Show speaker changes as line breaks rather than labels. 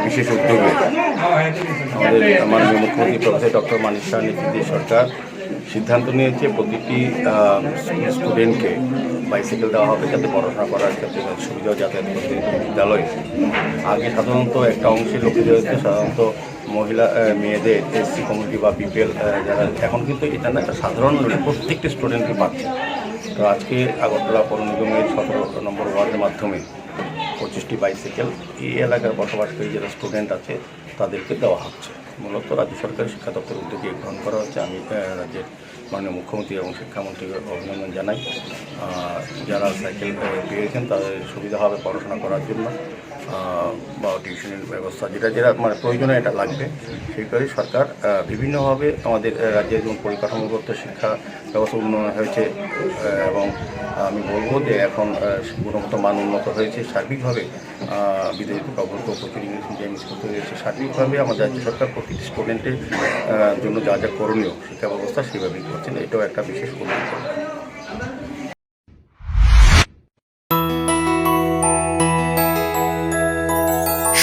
বিশেষ উদ্যোগে আমাদের মাননীয় মুখ্যমন্ত্রী প্রফেসর ডক্টর মানিক শাহ নেতৃত্বে সরকার সিদ্ধান্ত নিয়েছে প্রতিটি স্টুডেন্টকে বাইসাইকেল দেওয়া হবে যাতে পড়াশোনা করার ক্ষেত্রে সুবিধা যাতায়াত করতে বিদ্যালয়ে আগে সাধারণত একটা অংশের লোকেদের হচ্ছে সাধারণত মহিলা মেয়েদের এসসি কমিউনিটি বা বিপিএল যারা এখন কিন্তু এটা না একটা সাধারণ প্রত্যেকটি স্টুডেন্টকে পাচ্ছে তো আজকে আগরতলা পৌর নিগমের সতেরো নম্বর ওয়ার্ডের মাধ্যমে পঁচিশটি বাইসাইকেল এই এলাকার বসবাসকারী যারা স্টুডেন্ট আছে, তাদেরকে দেওয়া হচ্ছে। মূলত রাজ্য সরকারের শিক্ষা দপ্তর উদ্যোগে গ্রহণ করা হচ্ছে। আমি রাজ্যের মাননীয় মুখ্যমন্ত্রী এবং শিক্ষামন্ত্রীকে অভিনন্দন জানাই। যারা সাইকেল পেয়েছেন, তাদের সুবিধা হবে পড়াশোনা করার জন্য বা টিউশনের ব্যবস্থা যেটা যেটা মানে প্রয়োজনে এটা লাগবে সেই করে সরকার বিভিন্নভাবে আমাদের রাজ্যের যেমন পরিকাঠামোগত শিক্ষা ব্যবস্থা উন্নয়ন হয়েছে এবং আমি বলব যে এখন গুণগত মান উন্নত হয়েছে সার্বিকভাবে আহ, বিদেশি প্রবর্ত প্রচুর ইংলিশ স্কুল হয়েছে সার্বিকভাবে আমাদের রাজ্য সরকার প্রতিটি স্টুডেন্টের জন্য যা যা করণীয় শিক্ষা ব্যবস্থা সেভাবেই করছেন এটাও একটা বিশেষ উল্লেখ